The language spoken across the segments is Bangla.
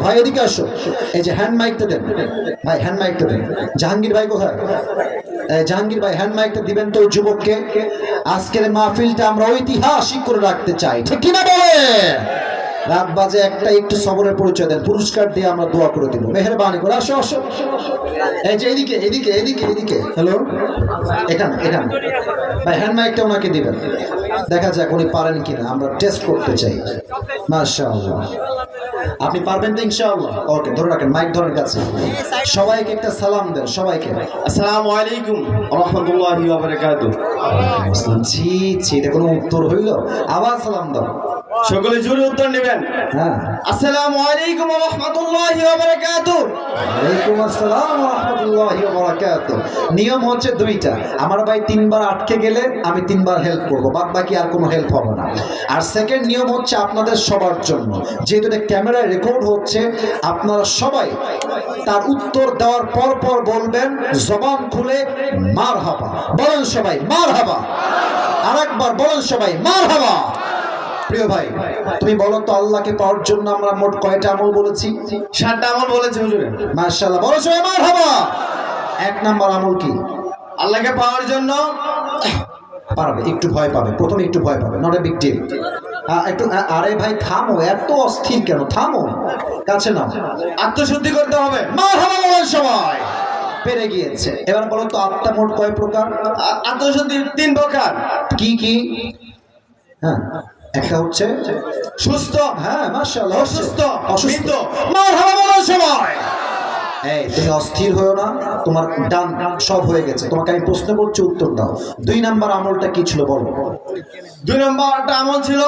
ভাই, এদিকে আসো। এই যে হ্যান্ড মাইকটা দেন। ভাই হ্যান্ড মাইকটা দেন। জাহাঙ্গীর ভাই কোথায়? জাহাঙ্গীর ভাই হ্যান্ড মাইকটা দিবেন তো যুবককে। আজকের মাহফিলটা আমরা ঐতিহাসিক করে রাখতে চাই। ঠিক কিনা বলে? রাত বাজে একটা, একটু সবরের পরিচয় দেন। পুরস্কার দিয়ে আমরা দোয়া করে দিব। মেহরবানি করে আসো আসো। এই যে এদিকে এদিকে এদিকে এদিকে। হ্যালো এখানে এখানে। ভাই হ্যান্ড মাইকটা ওনাকে দিবেন। দেখা যাক উনি পারেন কিনা। আমরা টেস্ট করতে চাই। মাশাআল্লাহ। আপনি পারবেন তো ইনশাআল্লাহ। ওকে ধরে রাখেন মাইক ধরেন কাছে সবাইকে একটা সালাম দেন সবাইকে। আসসালামু আলাইকুম রহমতুল্লাহি ওয়া বারাকাতুহু। জি জি এটা কোনো উত্তর হইল? আবার সালাম দাও। সকলে জোরে উত্তর নেবেন। হ্যাঁ। আসসালামু আলাইকুম রহমতুল্লাহি ওয়া বারাকাতুহু। ওয়ালাইকুম আসসালাম ওয়া রাহমাতুল্লাহি ওয়া বারাকাতুহু। নিয়ম হচ্ছে দুইটা। আমার ভাই তিনবার আটকে গেলে আমি তিনবার হেল্প করব। বাদ বাকি আর কোনো হেল্প হবে না। আর সেকেন্ড নিয়ম হচ্ছে আপনাদের সবার জন্য। যেহেতু এটা ক্যামেরায় রেকর্ড হচ্ছে আপনারা সবাই তার উত্তর দেওয়ার পর পর বলবেন জবান খুলে মার হাবা বলেন সবাই মার হাবা আরেকবার বলেন সবাই মার হাবা প্রিয় ভাই তুমি বলো তো আল্লাহকে পাওয়ার জন্য আমরা মোট কয়টা আমল বলেছি? সাতটা আমল বলেছে হুজুরে। মাশাআল্লাহ। বলো সবাই মার হাবা। এক নাম্বার আমল কি? আল্লাহকে পাওয়ার জন্য পারবে একটু ভয় পাবে। প্রথমে একটু ভয় পাবে নট এ বিগ ডিল একটু আরে ভাই থামো এত অস্থির কেন? থামো কাছে নাও। আত্মশুদ্ধি করতে হবে। মার হাবা বলেন সবাই। পেরে গিয়েছে। এবার বলো তো আত্মা মোট কয় প্রকার? আত্মশুদ্ধি তিন প্রকার। কি কি? হ্যাঁ। একটা হচ্ছে। সুস্থ হ্যাঁ মাশাআল্লাহ অসুস্থ, অসুস্থ। হাবা এই তুমি অস্থির হয়েও না তোমার ডান সব হয়ে গেছে। তোমাকে আমি প্রশ্ন করছি উত্তর দাও। দুই নাম্বার আমলটা কি ছিল বলো। দুই নম্বর একটা আমল ছিল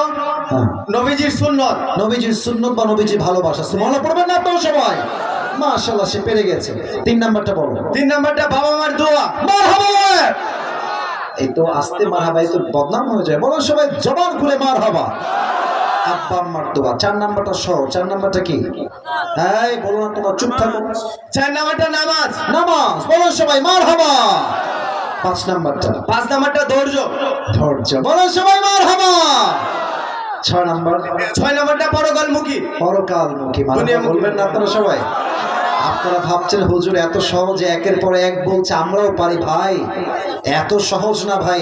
হ্যাঁ। নবীজির সুন্নত। নবীজির সুন্নত বা নবীজির ভালোবাসা। সুমলা পড়বেন না আপনারা সবাই মাশাআল্লাহ সে পেরে গেছে। তিন নাম্বারটা বলো। তিন নাম্বারটা বাবা মার দোয়া। মারহাবা। এই তো আস্তে মারহাবা এই তো বদনাম হয়ে যায়। বলো সবাই জবান খুলে আব্বা আম্মার দোয়া। চার নাম্বারটা সহ চার নাম্বারটা কি? এই বলো না তোমরা চুপ থাকো। চার নম্বরটা নামাজ। নামাজ। বলো সবাই মারহাবা। পাঁচ নাম্বারটা। পাঁচ নম্বরটা ধৈর্য। ধৈর্য। বলো সবাই মারহাবা। ছয় নাম্বার। ছয় নম্বরটা পরকালমুখী। পরকালমুখী। মানে। বলবেন না আপনারা সবাই। আপনারা ভাবছেন, হুজুর, এত সহজে একের পর এক বলছে, আমরাও পারি ভাই। এত সহজ না ভাই।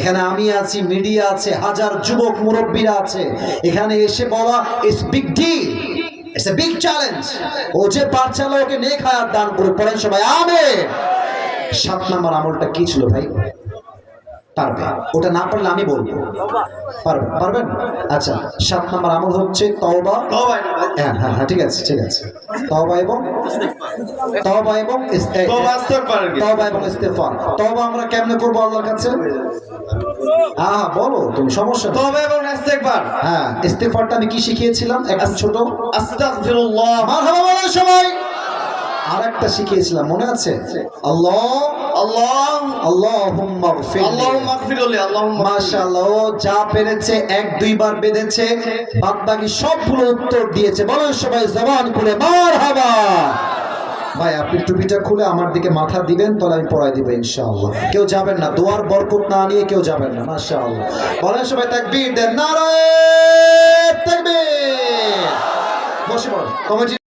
এখানে আমি আছি, মিডিয়া আছে, হাজার যুবক মুরব্বীরা আছে। এখানে এসে বলা it's big it's a big challenge ও যে আল্লাহ ওকে নেক দান করে পড়েন সবাই, আমেন। সাত নাম্বার আমলটা কি ছিল ভাই? পারবে। ওটা না পারলে আমি বলব। পারবেন পারবেন আচ্ছা সাত নম্বর আমল হচ্ছে তওবা। হ্যাঁ হ্যাঁ হ্যাঁ ঠিক আছে ঠিক আছে। তওবা এবং তওবা এবং তওবা এবং ইস্তেগফার। তওবা আমরা কেমনে করব আল্লাহর কাছে? হ্যাঁ বলো তুমি সমস্যা। তবে এবং ইস্তেগফার। হ্যাঁ ইস্তেগফারটা আমি কি শিখিয়েছিলাম? একদম ছোট আস্তাগফিরুল্লাহ। মারহাবা সবাই। আরেকটা শিখিয়েছিলাম মনে আছে? আল্লাহ আল্লাহ আল্লাহুম্মা গফিরলি। আল্লাহুম্মা গফিরলি আল্লাহুম্মা মাশাআল্লাহ যা পেরেছে এক দুইবার বেঁধেছে বাদ সবগুলো উত্তর দিয়েছে। বলেন সবাই জবান খুলে মার ভাই আপনি টুপিটা খুলে আমার দিকে মাথা দিবেন তাহলে আমি পড়াই দিব ইনশাআল্লাহ। কেউ যাবেন না দোয়ার বরকত না নিয়ে কেউ যাবেন না মাশাআল্লাহ। বলেন সবাই তাকবীর দেন নারায়ে তাকবীর। বসে পড়ুন কমিটি